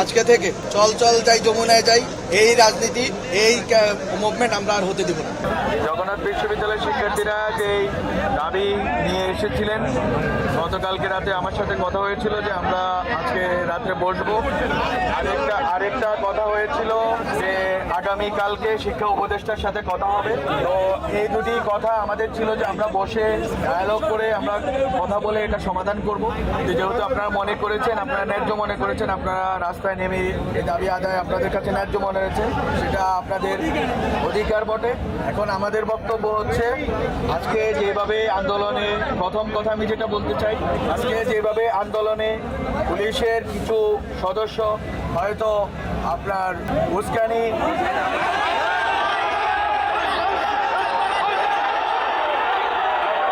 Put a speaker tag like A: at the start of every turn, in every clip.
A: আজকে থেকে চল চল যাই, যমুনায় যাই, এই রাজনীতি, এই মুভমেন্ট আমরা আর হতে দিব না।
B: জগন্নাথ বিশ্ববিদ্যালয়ের শিক্ষার্থীরা যে দাবি নিয়ে এসেছিলেন, গতকালকে রাতে আমার সাথে কথা হয়েছিল যে আমরা আজকে রাত্রে বসবো। আরেকটা আরেকটা কথা হয়েছিল যে আগামী কালকে শিক্ষা উপদেষ্টার সাথে কথা হবে। তো এই দুটি কথা আমাদের ছিল যে আমরা বসে ডায়ালগ করে আমরা কথা বলে এটা সমাধান করব। যেহেতু আপনারা মনে করেছেন, আপনারা ন্যায্য মনে করেছেন, আপনারা রাস্তায় নেমে এই দাবি আদায় আপনাদের কাছে ন্যায্য মনে হয়েছে, সেটা আপনাদের অধিকার বটে। এখন আমাদের বক্তব্য হচ্ছে, আজকে যেভাবে আন্দোলনে প্রথম কথা আমি যেটা বলতে চাই, আজকে যেভাবে আন্দোলনে পুলিশের কিছু সদস্য হয়তো আপনার উস্কানি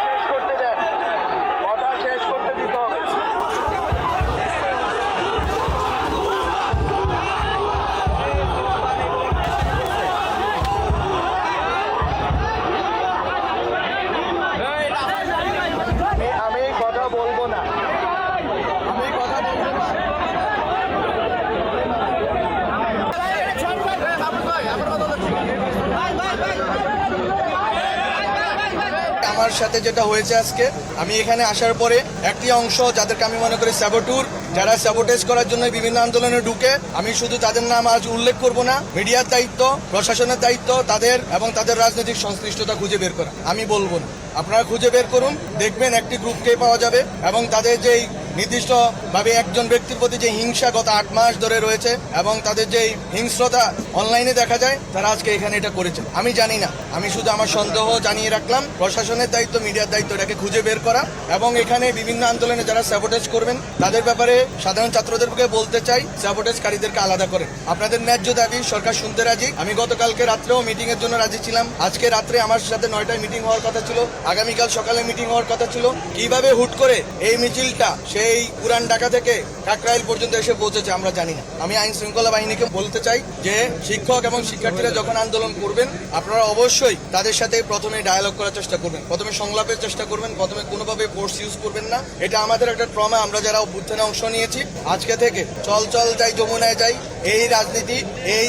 B: শেষ করতে দেন কথা শেষ করতে দিতে হবে আমি- আমি কথা বলব না আমি কথা বলব না
A: আমার সাথে যেটা হয়েছে আজকে, আমি এখানে আসার পরে একটি অংশ যাদেরকে আমি মনে করি স্যাবোটুর যারা স্যাবোটেজ করার জন্য বিভিন্ন আন্দোলনে ঢুকে, আমি শুধু তাদের নাম আজ উল্লেখ করব না, মিডিয়ার দায়িত্ব, প্রশাসনের দায়িত্ব, তাদের এবং তাদের রাজনৈতিক সংশ্লিষ্টতা খুঁজে বের করা। আমি বলব না। আপনারা খুঁজে বের করুন, দেখবেন একটি গ্রুপকে পাওয়া যাবে এবং তাদের যেই নির্দিষ্ট ভাবে একজন ব্যক্তির প্রতি যে হিংসা গত আট মাস ধরে রয়েছে এবং তাদের যে হিংস্রতা অনলাইনে দেখা যায়, তারা আজকে এখানে এটা করেছে আমি জানি না। আমি শুধু আমার সন্দেহ জানিয়ে রাখলাম, প্রশাসনের দায়িত্ব, মিডিয়ার দায়িত্ব এটাকে খুঁজে বের করা এবং এখানে বিভিন্ন আন্দোলনে যারা স্যাবোটেজ করবেন, তাদের ব্যাপারে সাধারণ ছাত্রদেরকে বলতে চাই স্যাবোটেজকারীদেরকে আলাদা করে আপনাদের ন্যায্য দাবি, সরকার শুনতে রাজি। আমি গতকালকে রাত্রেও মিটিং এর জন্য রাজি ছিলাম। আজকে রাত্রে আমার সাথে নয়টায় মিটিং হওয়ার কথা ছিল। আগামীকাল সকালে মিটিং হওয়ার কথা ছিল। কীভাবে হুট করে এই মিছিলটা, সেই পুরান ঢাকা থেকে কাকরাইল পর্যন্ত এসে পৌঁছেছে, আমরা জানি না। আমি আইন শৃঙ্খলা বাহিনীকে বলতে চাই যে শিক্ষক এবং শিক্ষার্থীরা যখন আন্দোলন করবেন, আপনারা অবশ্যই তাদের সাথে প্রথমে ডায়ালগ করার চেষ্টা করবেন, প্রথমে সংলাপের চেষ্টা করবেন, প্রথমে কোনোভাবে ফোর্স ইউজ করবেন না। এটা আমাদের একটা ট্রমা আমরা যারা অভ্যুত্থানে অংশ নিয়েছি, আজকে থেকে চল চল যাই, যমুনায় যাই, এই রাজনীতি, এই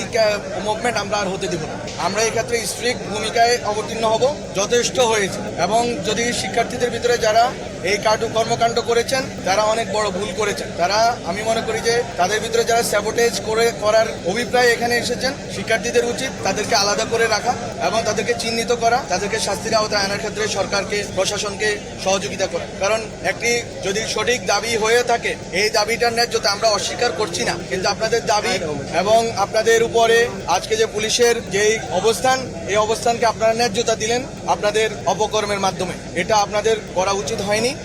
A: মুভমেন্ট আমরা আর হতে দিব না। আমরা এই ক্ষেত্রে স্ট্রিক্ট ভূমিকায় অবতীর্ণ হব, যথেষ্ট হয়েছে। এবং যদি শিক্ষার্থীদের ভিতরে যারা এই কাটু কর্মকাণ্ড করেছেন, তারা অনেক বড় ভুল করেছেন তারা আমি মনে করি যে, তাদের ভিতরে যারা স্যাবোটেজ করে, করার অভিপ্রায় এখানে এসেছেন, শিক্ষার্থীদের উচিত তাদেরকে আলাদা করে রাখা এবং তাদেরকে চিহ্নিত করা, তাদেরকে শাস্তির আওতায় আনার ক্ষেত্রে সরকারকে, প্রশাসনকে সহযোগিতা করা। কারণ একটি যদি সঠিক দাবি হয়ে থাকে, এই দাবিটার ন্যায্যতা আমরা অস্বীকার করছি না। কিন্তু আপনাদের দাবি এবং আপনাদের উপরে আজকে যে পুলিশের যেই অবস্থান, এই অবস্থানকে আপনারা ন্যায্যতা দিলেন আপনাদের অপকর্মের মাধ্যমে। এটা আপনাদের করা উচিত হয়নি।